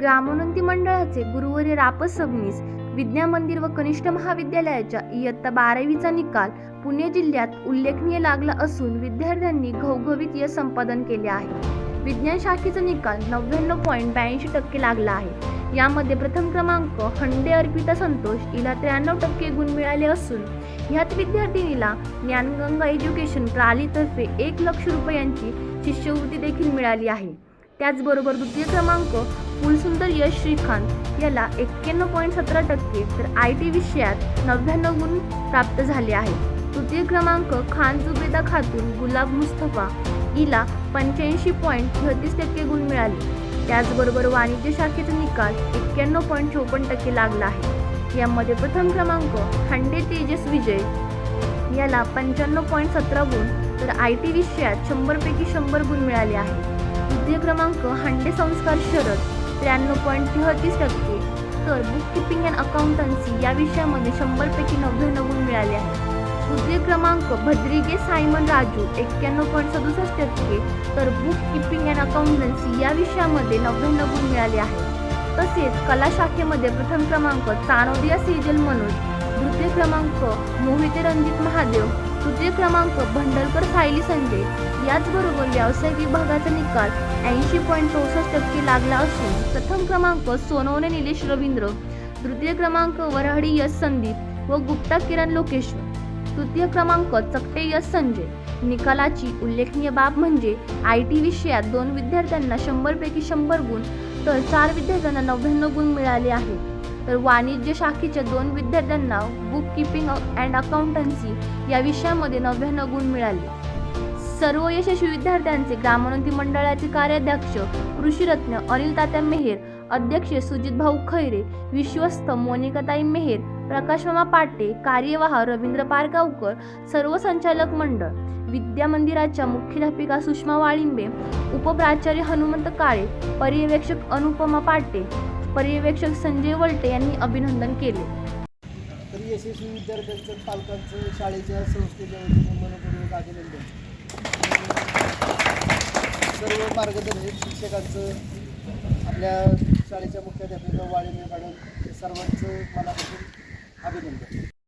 ग्रामोन्नती मंडळाचे गुरुवारी रापस सबनीस विद्या मंदिर व कनिष्ठ महाविद्यालयाच्या इयत्ता बारावीचा निकाल पुणे जिल्ह्यात उल्लेखनीय लागला असून विद्यार्थ्यांनी घवघवीत यश संपादन केले आहे. विज्ञान शाखेचा निकाल नव्याण्णव पॉईंट ब्याऐंशी टक्के लागला आहे. यामध्ये प्रथम क्रमांक हंडे अर्पिता संतोष हिला त्र्याण्णव टक्के गुण मिळाले असून ह्यात विद्यार्थिनीला ज्ञानगंगा एज्युकेशन प्रणालीतर्फे एक लक्ष रुपयांची शिष्यवृत्ती देखील मिळाली आहे. त्याचबरोबर द्वितीय क्रमांक फुलसुंदर यश श्रीकांत याला एक्क्याण्णव पॉईंट सतरा टक्के तर आय टी विषयात नव्याण्णव गुण प्राप्त झाले आहेत. तृतीय क्रमांक खान जुबेदा खातून गुलाब मुस्तफा हिला पंच्याऐंशी पॉईंट छत्तीस टक्के गुण मिळाले. त्याचबरोबर वाणिज्य शाखेचा निकाल एक्क्याण्णव पॉईंट चोपन्न टक्के लागला आहे. यामध्ये प्रथम क्रमांक हांडे तेजस विजय याला पंच्याण्णव पॉईंट सतरा गुण तर आय टी विषयात शंभरपैकी शंभर गुण मिळाले आहेत. द्वितीय क्रमांक हांडे संस्कार शरद त्र्याण्णव पॉईंट तेहतीस टक्के. तर बुक किपिंग अँड अकाउंटन्सी या विषयामध्ये शंभरपैकी नव्याण्णव गुण मिळाले आहेत तृतीय क्रमांक भद्रिगे सायमन राजू एक्क्याण्णव पॉईंट सदुसष्ट टक्के. तर बुक किपिंग अँड अकाउंटन्सी या विषयामध्ये नव्याण्णव गुण मिळाले आहेत तसेच कला शाखेमध्ये प्रथम क्रमांक चानोदिया सेजल मनोज द्वितीय क्रमांक मोहिते रणजित महादेव तृतीय क्रमांक भंडलकर सायली संजय याचबरोबर व्यावसायिक विभागाचा निकाल ऐंशी पॉईंट चौसष्ट टक्के लागला असून प्रथम क्रमांक सोनवणे निलेश रवींद्र तृतीय क्रमांक वराडी यश संदीप व गुप्ता किरण लोकेश्वर. तृतीय क्रमांक चकटे यश संजय. निकालाची उल्लेखनीय बाब म्हणजे आय टी विषयात दोन विद्यार्थ्यांना शंभरपैकी शंभर गुण तर चार विद्यार्थ्यांना नव्याण्णव गुण मिळाले आहेत. तर वाणिज्य शाखेच्या दोन विद्यार्थ्यांना बुक किपिंग अँड अकाउंटन्सी या विषयामध्ये नव्याण्णव गुण मिळाले. सर्व यशस्वी विद्यार्थ्यांचे ग्रामोन्नती मंडळाचे कार्याध्यक्ष कृषीरत्न अनिल तात्या मेहेर अध्यक्ष सुजित भाऊ खैरे विश्वस्त मोनिकाताई मेहेर प्रकाशमामा पाटे कार्यवाह रवींद्र पारगावकर सर्व संचालक मंडळ विद्या मंदिराच्या मुख्याध्यापिका सुषमा वाळिंबे उपप्राचार्य हनुमंत काळे पर्यवेक्षक अनुपमा पाटे पर्यवेक्षक संजय वलटे यांनी अभिनंदन केले. तर यशस्वी विद्यार्थ्यांचं पालकांचं शाळेच्या संस्थेच्या वतीने मनपूर्वक अभिनंदन. सर्व मार्गदर्शक शिक्षकांचं आपल्या शाळेच्या मुख्याध्यापिका वाळिंबे मॅडम सर्वांचं